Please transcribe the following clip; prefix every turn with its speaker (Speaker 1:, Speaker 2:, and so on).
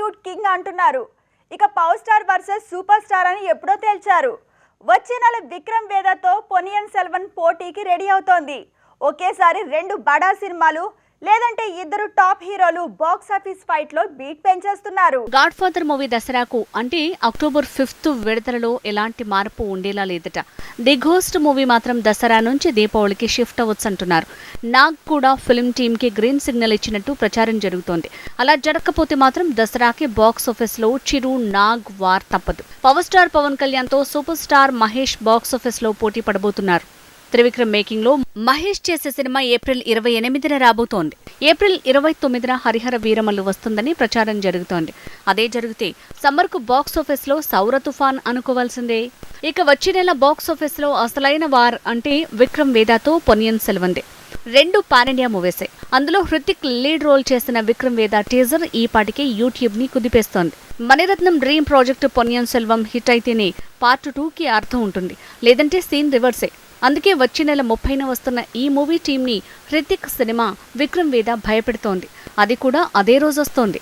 Speaker 1: Bollywood king అంటున్నారు. ఇక power star versus super star అని ఎప్పుడో తేల్చారు. వచ్చే నెల విక్రమ్ వేదతో పొనియన్ సెల్వన్ పోటీకి రెడీ అవుతోంది. ఒకేసారి రెండు బడా సినిమాలు లేదంటే ఇద్దరు టాప్ హీరోలు బాక్స్ ఆఫీస్ ఫైట్లో బీట్ పెంచేస్తున్నారు.
Speaker 2: గాడ్ ఫాదర్ మూవీ దసరాకు అంటే అక్టోబర్ ఫిఫ్త్ విడుదలలో ఎలాంటి మార్పు ఉండేలా లేదట. ది ఘోస్ట్ మూవీ మాత్రం దసరా నుంచి దీపావళికి షిఫ్ట్ అవ్వచ్చు అంటున్నారు. నాగ్ కూడా ఫిల్మ్ టీమ్కి గ్రీన్ సిగ్నల్ ఇచ్చినట్టు ప్రచారం జరుగుతోంది. అలా జరగకపోతే మాత్రం దసరాకి బాక్స్ ఆఫీస్లో చిరు నాగ్ వార్ తప్పదు. పవర్ స్టార్ పవన్ కళ్యాణ్తో సూపర్ స్టార్ మహేష్ బాక్స్ ఆఫీస్లో పోటీ పడబోతున్నారు. త్రివిక్రమ్ మేకింగ్లో మహేష్ చేసే సినిమా ఏప్రిల్ ఇరవై ఎనిమిదిన రాబోతోంది. ఏప్రిల్ ఇరవై తొమ్మిదిన హరిహర వీరమల్లు వస్తుందని ప్రచారం జరుగుతోంది. అదే జరిగితే సమ్మర్కు బాక్స్ ఆఫీస్లో సౌర తుఫాన్ అనుకోవాల్సిందే. ఇక వచ్చే నెల బాక్స్ ఆఫీస్లో అసలైన వార్ అంటే విక్రమ్ వేదాతో పొనియన్ సెల్వందే. రెండు పానిండియా మూవీసే. అందులో హృతిక్ లీడ్ రోల్ చేసిన విక్రమ్ వేద టీజర్ ఈ పాటికే యూట్యూబ్ని కుదిపేస్తోంది. Mani Ratnam dream project Ponniyin Selvan hit అయితేనే పార్ట్ టూకి అర్థం ఉంటుంది. లేదంటే సీన్ రివర్సే. అందుకే వచ్చే నెల ముప్పైన వస్తున్న ఈ మూవీ టీంని హృతిక్ సినిమా విక్రమ్ వేద భయపెడుతోంది. అది కూడా అదే రోజు వస్తోంది.